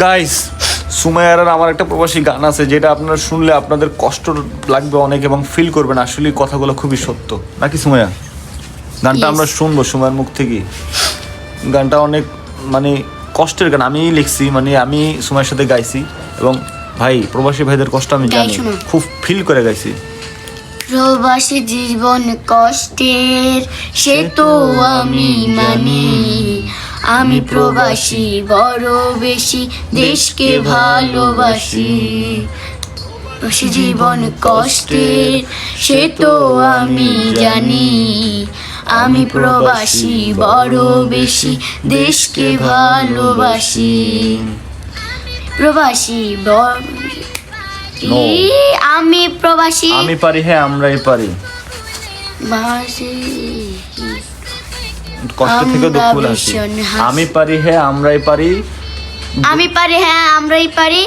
Guys সুমাইয়ার আর আমার একটা প্রবাসী গান আছে যেটা আপনারা শুনলে আপনাদের কষ্ট লাগবে অনেক এবং ফিল করবেন। আসলে কথাগুলো খুবই সত্য। নাকি সুমাইয়া? গানটা আমরা শুনব সুমাইয়ার মুখ থেকে। গানটা অনেক মানে কষ্টের গান। আমি লিখছি মানে আমি সুমাইয়ের সাথে গাইছি এবং ভাই প্রবাসী ভাইদের কষ্ট আমি জানি। খুব ফিল করে গাইছি। প্রবাসী জীবন কষ্টের সে তো আমি মানি আমি প্রবাসী বড় বেশি দেশকে ভালোবাসি। প্রবাসী জীবন কষ্টের সে তো আমি জানি। আমি প্রবাসী বড় বেশি দেশকে ভালোবাসি। প্রবাসী আমি প্রবাসী। আমি পারি হ্যাঁ আমরাই পারি। বাসি কষ্ট থেকে দুঃখ বলে হাসি। আমি পারি হ্যাঁ আমরাই পারি। আমি পারি হ্যাঁ আমরাই পারি।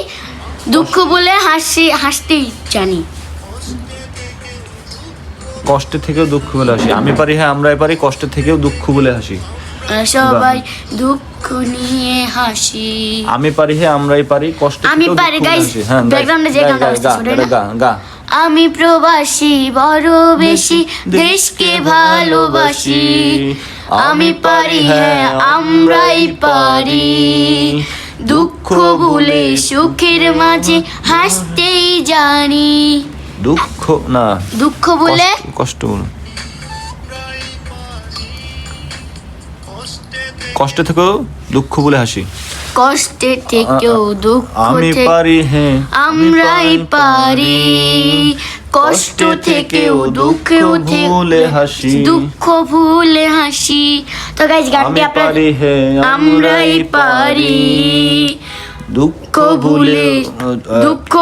দুঃখ বলে হাসি হাসতেই জানি। কষ্ট থেকেও দুঃখ বলে হাসি আমি পারি হ্যাঁ আমরাই পারি। কষ্ট থেকেও দুঃখ বলে হাসি সবাই দুঃখ নিয়ে হাসি। আমি পারি হ্যাঁ আমরাই পারি। কষ্ট আমি পারি, guys, background-এ যে গানটা না? গা, গা। আমি প্রবাসী বড় বেশি দেশকে ভালোবাসি। আমি পারি হ্যাঁ আমরাই পারি। দুঃখ ভুলে সুখের মাঝে হাসতেই জানি। দুঃখ না। দুঃখ বলে কষ্ট- কষ্ট। থেকেও দুঃখ বলে হাসি। কষ্টে থেকেও দুঃখ আমি পারি হ্যাঁ আমরাই পারি কষ্ট থেকেও দুঃখেও ভুলে হাসি। দুঃখ ভুলে হাসি। তো গাইজ গানটি আপনার পারি হ্যাঁ আমরাই পারি। দুঃখ ভুলে দুঃখ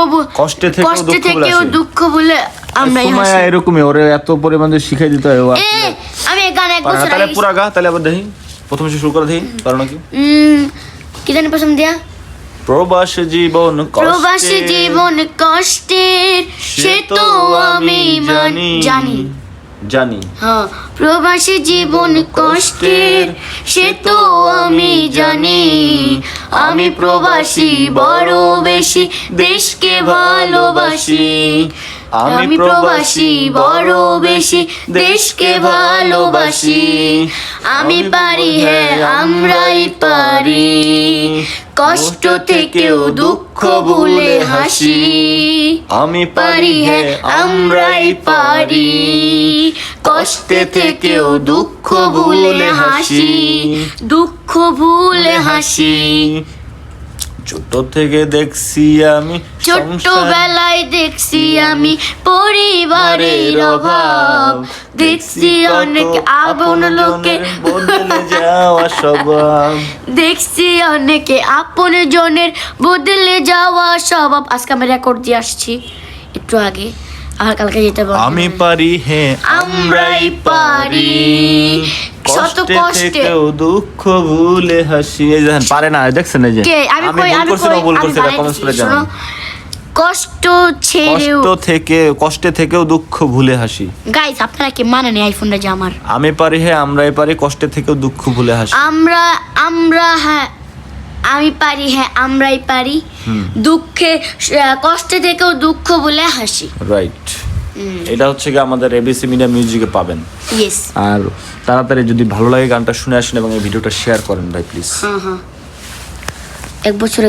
কষ্টে থেকেও কষ্টে থেকেও দুঃখ ভুলে আমরাই সময় হাসি। এরকমই ওরে এত পরিমাণ শিখাই দিতে হয় আমি এই গান এক। বছর তাহলে আগে পুরা গা তাহলে আবার দেখি। প্রথমে শুরু করে দেখি পারো নাকি? উম, কি জানি পছন্দ দিয়া? প্রবাস জীবন প্রবাসী জীবন কষ্টের সে তো আমি জানি। জানি। জানি। হ্যাঁ প্রবাসী জীবন কষ্টের সে তো আমি জানি। আমি প্রবাসী বড় বেশি দেশকে ভালোবাসি। আমি প্রবাসী বড় বেশি দেশকে ভালোবাসি। আমি পারি হ্যাঁ আমরাই পারি। কষ্ট থেকেও দুঃখ ভুলে হাসি। আমি পারি হ্যাঁ আমরাই পারি। কষ্টে থেকেও দুঃখ ভুলে হাসি। দুঃখ ভুলে হাসি। ছোট থেকে দেখছি আমি সংসার ছোট্টবেলায় দেখছি আমি পরিবারের অভাব। দেখছি অনেক আপন লোকে। বদলে যাওয়া স্বভাব। দেখছি অনেকে আপন জনের বদলে যাওয়া স্বভাব। আজকে আমি রেকর্ড দিয়ে আসছি। একটু আগে আর কালকে যেতে পারব আমি পারি হ্যাঁ আমরাই পারি। কষ্টে থেকেও দুঃখ ভুলে হাসি। এই দেখেন পারে না দেখছেন এই যে? আমি কই আমি কই ভুল করছি এটা কমেন্টস করে। জানান কষ্ট ছেড়েও কষ্ট থেকে কষ্টে থেকেও দুঃখ ভুলে হাসি। গাইস আপনারা কি মানে নেই আইফোনটা যে আমার? আমি পারি হ্যাঁ আমরাই পারি কষ্টে থেকেও দুঃখ ভুলে হাসি। আমরা আমরা হ্যাঁ আমি পারি হ্যাঁ আমরাই পারি। দুঃখে কষ্টে থেকেও দুঃখ বলে হাসি। রাইট এটা হচ্ছে কি আমাদের এবিসি মিডিয়া মিউজিকে পাবেন। আর তাড়াতাড়ি যদি ভালো লাগে গানটা শুনে আসেন এবং এই ভিডিওটা শেয়ার করেন ভাই প্লিজ হ্যাঁ হ্যাঁ। এক বছর